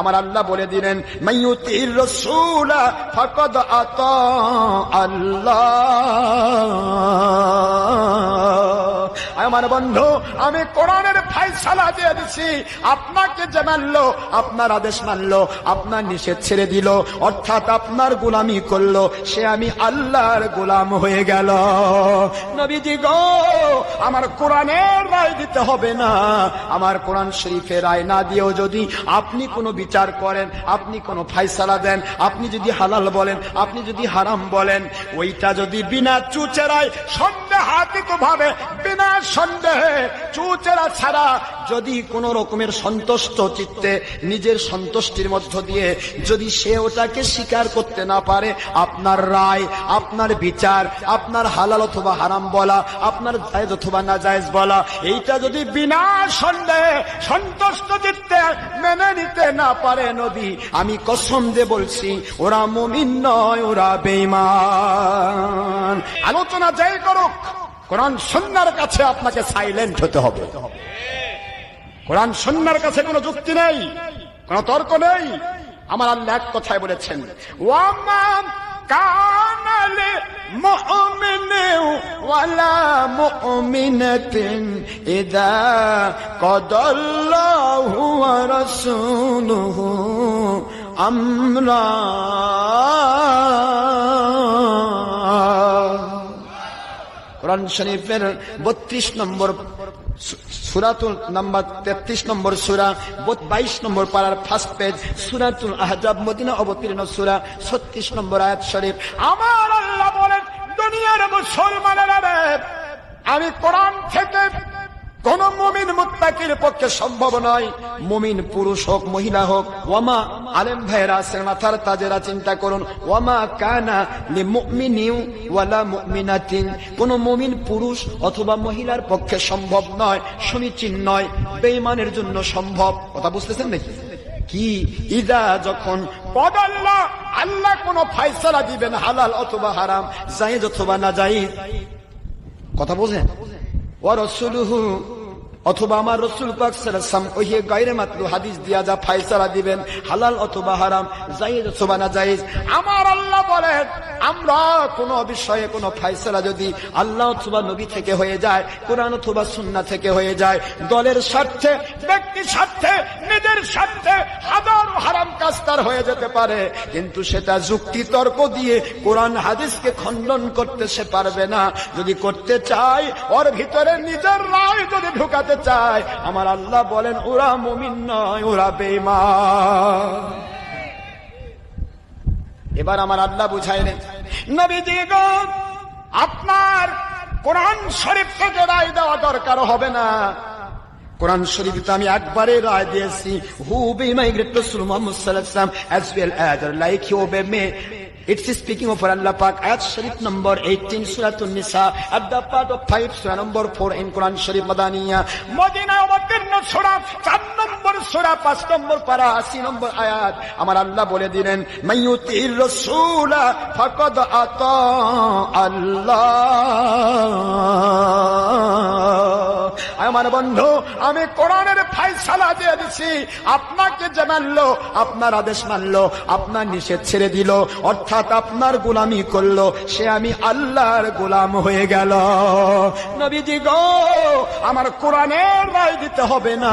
আমার আল্লাহ বলে দিলেন মাইয়ুতির রাসূলা ফাকাদ আত আল্লাহ। আমার বন্ধু, আমি কোরআনের ফাইসালা দিয়ে দিছি। আপনাকে যে মানলো, আপনার আদেশ মানলো, আপনার নিষেধ ছেড়ে দিল, অর্থাৎ আপনার গোলামি করল, সে আমি আল্লাহর গোলাম হয়ে গেল। নবীজি গো, আমার কোরআনের রায় দিতে হবে না। আমার কোরআন শরীফের রায় না দিয়েও যদি আপনি কোনো বিচার করেন, আপনি কোনো ফাইসালা দেন, আপনি যদি হালাল বলেন, আপনি যদি হারাম বলেন, ওইটা যদি বিনা চুচেরায় সন্দেহাতীত ভাবে বিনা সন্দেহে চুচেরা ছাড়া যদি কোনো রকমের সন্তুষ্ট চিত্তে নিজের সন্তুষ্টির মধ্য দিয়ে যদি সে ওটাকে স্বীকার করতে না পারে, আপনার রায়, আপনার বিচার, আপনার হালাল অথবা হারাম বলা, আপনার জায়েজ অথবা না জায়েজ বলা, এইটা যদি বিনা সন্দেহে সন্তুষ্ট চিত্তে মেনে নিতে না পারে নবী, আমি কসম দিয়ে বলছি, ওরা মুমিন নয়, ওরা বেঈমান। আলোচনা যাই করুক, কোরআন সন্ন্যার কাছে আপনাকে সাইলেন্ট হতে হবে। কোরআন সন্ন্যার কাছে কোনো যুক্তি নেই, কোনো তর্ক নেই। আমার আল্লাহ এক কথায় বলেছেন কোরআন শরীফের বত্রিশ নম্বর সুরাতুল নাম্বার তেত্রিশ নম্বর সুরা বাইশ নম্বর পাড়ার ফার্স্ট পেজ সুরাতুল আহজাব, মদিনা অবতীর্ণ সুরা, ছত্রিশ নম্বর আয়াত শরীফ। আমার আল্লাহ বলেন, দুনিয়ার মুসলমানেরা আমি কোরআন থেকে কোন মুমিন মুত্তাকির পক্ষে সম্ভব নয়। মুমিন পুরুষ হোক, মহিলা হোক, ওয়ামা আলেম ভাইরা আছেন মাথার তাজেরা, চিন্তা করুন। ওয়ামা কানা মুমিনিউ ওয়ালা মুমিনাতিন। কোন মুমিন পুরুষ অথবা মহিলার পক্ষে সম্ভব নয়, সমীচীন নয়, বেঈমানের জন্য সম্ভব। কথা বুঝতেছেন নাকি? কি? ইদা যখন পদ আল্লাহ কোন ফায়সালা দিবেন, হালাল অথবা হারাম, জায়েজ অথবা না জায়েজ কথা বোঝেন? ও রসুলহু অথবা আমার রসুল পাক ওহে গায়রে মাত্র হাদিস দিয়া যা ফাইসারা দিবেন, হালাল অথবা হারাম যাই অথবা না জায়েজ আমার আল্লাহ বলেন আমরা কোন বিষয়ে কোনো ফাইসলা যদি আল্লাহ অথবা নবী থেকে হয়ে যায়, কোরআন অথবা সুন্না থেকে হয়ে যায়, দলের স্বার্থে ব্যক্তির স্বার্থে, নিজের স্বার্থে হাজার হারাম কাজ তার হয়ে যেতে পারে। কিন্তু সেটা যুক্তি তর্ক দিয়ে কোরআন হাদিসকে খণ্ডন করতে সে পারবে না। যদি করতে চায়, ওর ভিতরে নিজের রায় যদি ঢুকাতে চায়, আমার আল্লাহ বলেন, ওরা মুমিন নয়, ওরা বেমা এবার আমার আল্লাহ বুঝাইলেন আপনার কোরআন শরীফ থেকে রায় দেওয়া দরকার হবে না কোরআন শরীফ তো আমি একবারে রায় দিয়েছি হু sallallahu alaihi wasallam as well as like you obey me It's speaking of Allah Pak, ayat Sharif number 18, Surah An-Nisa, at the part of 5, Surah number 4 in Quran Sharif Madaniya. Madina অবতীর্ণ সূরা 4 নম্বর সূরা 5 নম্বর পারা 80 নম্বর আয়াত। আমার আল্লাহ বলে দিলেন মাইয়ুতির রাসূলা ফাকাদ আত আল্লাহ। আমার বন্ধু, আমি কোরআনের ফাইসালা দিয়ে দিছি। আপনাকে যে মানলো, আপনার আদেশ মানলো, আপনার নিষেধ ছেড়ে দিল। অর্থাৎ আপনার গোলামি করল, সে আমি আল্লাহর গোলাম হয়ে গেল। নবীজি গো, আমার কোরআনের রায় দিতে হবে না।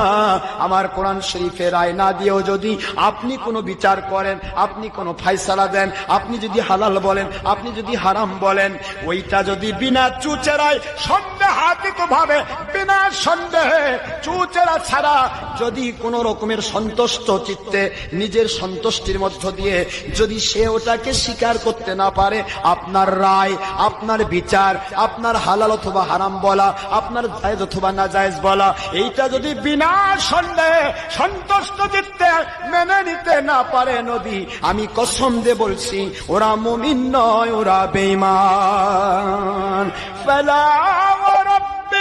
আমার কোরআন শরীফের রায় না দিয়েও যদি আপনি কোনো বিচার করেন, আপনি কোনো ফাইসালা দেন, আপনি যদি হালাল বলেন, আপনি যদি হারাম বলেন, ওইটা যদি বিনা চুচেরায় সন্দেহাতীত ভাবে বিনা সন্দেহে চুচেরা ছাড়া যদি কোন রকমের সন্তুষ্ট চিত্তে নিজের সন্তুষ্টির মধ্য দিয়ে যদি সে ওটাকে স্বীকার করতে না পারে, আপনার রায়, আপনার বিচার, আপনার হালাল অথবা হারাম বলা, আপনার জায়েজ অথবা না জায়েজ বলা, এইটা যদি বিনা সন্দেহে সন্তুষ্ট চিত্তে মেনে নিতে না পারে নবী, আমি কসম দিয়ে বলছি, ওরা মুমিন নয়, ওরা বেঈমান। ফালা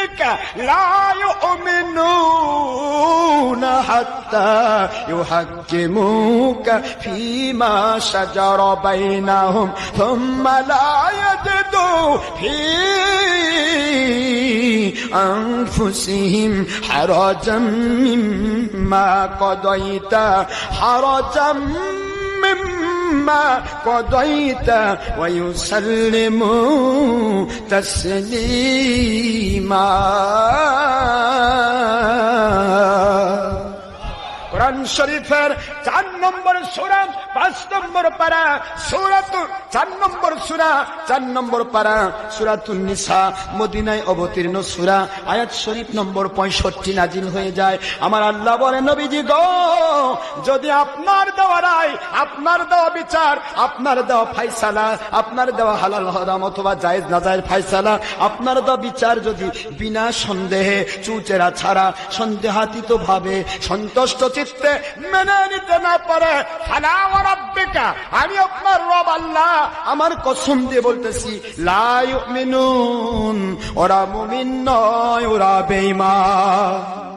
بك لا يؤمنون حتى يحكموك فيما شجر بينهم ثم لا يجدوا في أنفسهم حرجا مما قضيت حرجا مما قضيت ويسلموا تسليما কোরআন শরীফের চার নম্বর সুরা, পাঁচ নম্বর পারা, সুরাত, চার নম্বর সুরা, চার নম্বর পারা, সুরাতুন নিসা, মদিনায় অবতীর্ণ সুরা, আয়াত শরীফ নম্বর পঁয়ষট্টি নাজিল হয়ে যায়। আমার আল্লাহ বলে নবীজি গো, যদি আপনার দেওয়া রায়, আপনার দেওয়া বিচার, আপনার দেওয়া ফাইসালা, আপনার দেওয়া হালাল হরাম অথবা জায়েজ না জায়েজ ফাইসালা, আপনার দেওয়া বিচার যদি বিনা সন্দেহে চুচেরা ছাড়া সন্দেহাতীত ভাবে সন্তুষ্ট চিত্তে মেনে নিতে না পারে ফালা ওয়া রাব্বিকা, আমি আপনার রব আল্লাহ আমার কসম দিয়ে বলতেছি লা ইউমিনুন ওরা মুমিন নয় ওরা বেঈমান।